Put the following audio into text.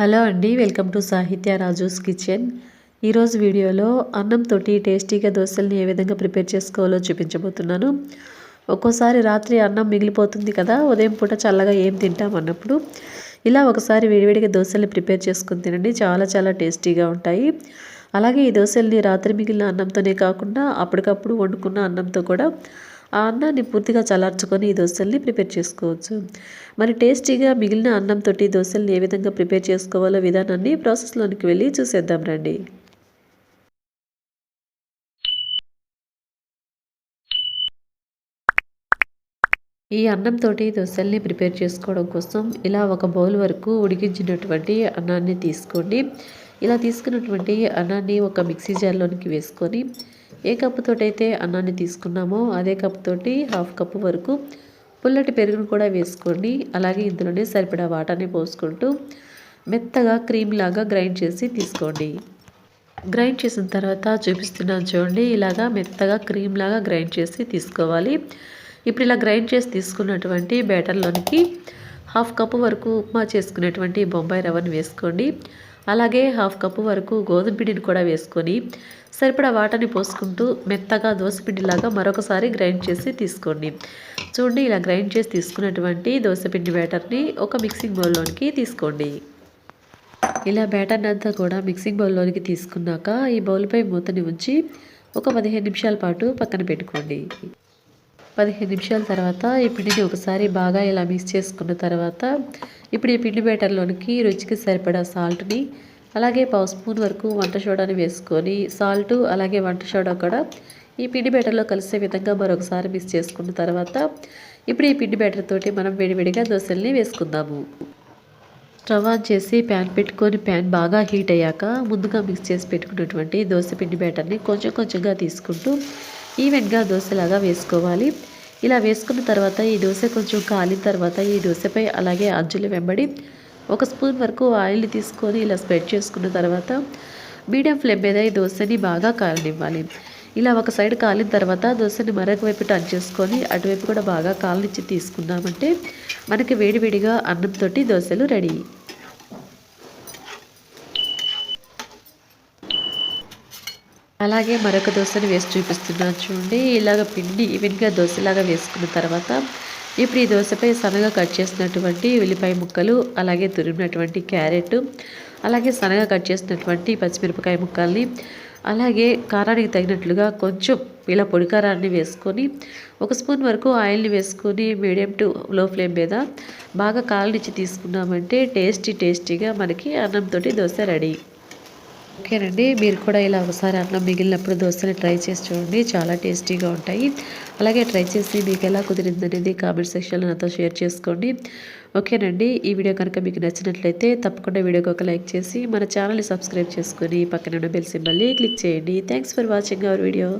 Hello అండి welcome to సాహిత్య Raju's kitchen. ఈరోజు వీడియోలో అన్నంతో టేస్టీగా దోశల్ని ఏ విధంగా ప్రిపేర్ చేసుకోవాలో చూపించబోతున్నాను. ఒక్కోసారి రాత్రి అన్నం మిగిలిపోతుంది కదా ఉదయం పూట చల్లగా ఏం తింటాం అన్నప్పుడు ఇలా ఒకసారి వేడివేడిగా దోశల్ని ప్రిపేర్ చేసుకుని తినండి చాలా చాలా టేస్టీగా ఉంటాయి. అలాగే ఈ దోశల్ని రాత్రి మిగిలిన అన్నంతోనే కాకుండా అప్పటికప్పుడు వండుకున్న అన్నంతో కూడా ఆ అన్నాన్ని పూర్తిగా చల్లార్చుకొని ఈ దోశల్ని ప్రిపేర్ చేసుకోవచ్చు. మరి టేస్టీగా మిగిలిన అన్నంతో దోశల్ని ఏ విధంగా ప్రిపేర్ చేసుకోవాలో విధానాన్ని ప్రాసెస్లోనికి వెళ్ళి చూసేద్దాం రండి. ఈ అన్నంతో దోశల్ని ప్రిపేర్ చేసుకోవడం కోసం ఇలా ఒక బౌల్ వరకు ఉడికించినటువంటి అన్నాన్ని తీసుకోండి. ఇలా తీసుకున్నటువంటి అన్నాన్ని ఒక మిక్సీ జార్లోనికి వేసుకొని ఏ కప్పుతోటైతే అన్నాన్ని తీసుకున్నామో అదే కప్పుతోటి హాఫ్ కప్పు వరకు పుల్లటి పెరుగును కూడా వేసుకోండి. అలాగే ఇందులోనే సరిపడా వాటర్ని పోసుకుంటూ మెత్తగా క్రీమ్ లాగా గ్రైండ్ చేసి తీసుకోండి. గ్రైండ్ చేసిన తర్వాత చూపిస్తున్నాను చూడండి ఇలాగా మెత్తగా క్రీమ్ లాగా గ్రైండ్ చేసి తీసుకోవాలి. ఇప్పుడు ఇలా గ్రైండ్ చేసి తీసుకున్నటువంటి బ్యాటర్లోనికి హాఫ్ కప్పు వరకు ఉప్మా చేసుకునేటువంటి బొంబాయి రవ్వను వేసుకోండి. అలాగే హాఫ్ కప్పు వరకు గోధుమ పిండిని కూడా వేసుకొని సరిపడా వాటర్ని పోసుకుంటూ మెత్తగా దోశపిండిలాగా మరొకసారి గ్రైండ్ చేసి తీసుకోండి. చూడండి ఇలా గ్రైండ్ చేసి తీసుకున్నటువంటి దోశపిండి బ్యాటర్ని ఒక మిక్సింగ్ బౌల్లోనికి తీసుకోండి. ఇలా బ్యాటర్ని అంతా కూడా మిక్సింగ్ బౌల్లోనికి తీసుకున్నాక ఈ బౌల్పై మూతని ఉంచి ఒక పదిహేను నిమిషాల పాటు పక్కన పెట్టుకోండి. పదిహేను నిమిషాల తర్వాత ఈ పిండిని ఒకసారి బాగా ఇలా మిక్స్ చేసుకున్న తర్వాత ఇప్పుడు ఈ పిండి బ్యాటర్లోనికి రుచికి సరిపడా సాల్ట్ని అలాగే పావు స్పూన్ వరకు వంట సోడాని వేసుకొని సాల్ట్ అలాగే వంట సోడా కూడా ఈ పిండి బ్యాటర్లో కలిసే విధంగా మరొకసారి మిక్స్ చేసుకున్న తర్వాత ఇప్పుడు ఈ పిండి బ్యాటర్ తోటి మనం వేడివేడిగా దోశల్ని వేసుకుందాము. స్టవ్ ఆన్ చేసి ప్యాన్ పెట్టుకొని ప్యాన్ బాగా హీట్ అయ్యాక ముందుగా మిక్స్ చేసి పెట్టుకున్నటువంటి దోశ పిండి బ్యాటర్ని కొంచెం కొంచెంగా తీసుకుంటూ ఈవెంట్గా దోశలాగా వేసుకోవాలి. ఇలా వేసుకున్న తర్వాత ఈ దోశ కొంచెం కాలిన తర్వాత ఈ దోశపై అలాగే అంచులు వెంబడి ఒక స్పూన్ వరకు ఆయిల్ని తీసుకొని ఇలా స్ప్రెడ్ చేసుకున్న తర్వాత మీడియం ఫ్లేమ్ మీద ఈ దోశని బాగా కాలనివ్వాలి. ఇలా ఒక సైడ్ కాలిన తర్వాత దోశని మరొక వైపు టర్న్ చేసుకొని అటువైపు కూడా బాగా కాలనిచ్చి తీసుకున్నామంటే మనకి వేడివేడిగా అన్నంతో దోశలు రెడీ. అలాగే మరొక దోశని వేసి చూపిస్తున్నాను చూడండి. ఇలాగ పిండి ఈవెన్గా దోశలాగా వేసుకున్న తర్వాత ఇప్పుడు ఈ దోశపై సన్నగా కట్ చేసినటువంటి ఉల్లిపాయ ముక్కలు అలాగే తురిమినటువంటి క్యారెట్ అలాగే సన్నగా కట్ చేసినటువంటి పచ్చిమిరపకాయ ముక్కల్ని అలాగే కారానికి తగినట్లుగా కొంచెం ఇలా పొడి కారాన్ని వేసుకొని ఒక స్పూన్ వరకు ఆయిల్ని వేసుకొని మీడియం టు లో ఫ్లేమ్ మీద బాగా కాలనిచ్చి తీసుకున్నామంటే టేస్టీ టేస్టీగా మనకి అన్నంతో దోశ రెడీ. ఓకేనండి మీరు కూడా ఇలా ఒకసారి అన్నం మిగిలినప్పుడు దోశని ట్రై చేసి చూడండి చాలా టేస్టీగా ఉంటాయి. అలాగే ట్రై చేసి మీకు ఎలా కుదిరింది అనేది కామెంట్ సెక్షన్లో నాతో షేర్ చేసుకోండి. ఓకేనండి ఈ వీడియో కనుక మీకు నచ్చినట్లయితే తప్పకుండా వీడియోకి ఒక లైక్ చేసి మన ఛానల్ని సబ్స్క్రైబ్ చేసుకొని పక్కన ఉన్న బెల్ సింబల్ని క్లిక్ చేయండి. Thanks for watching our video.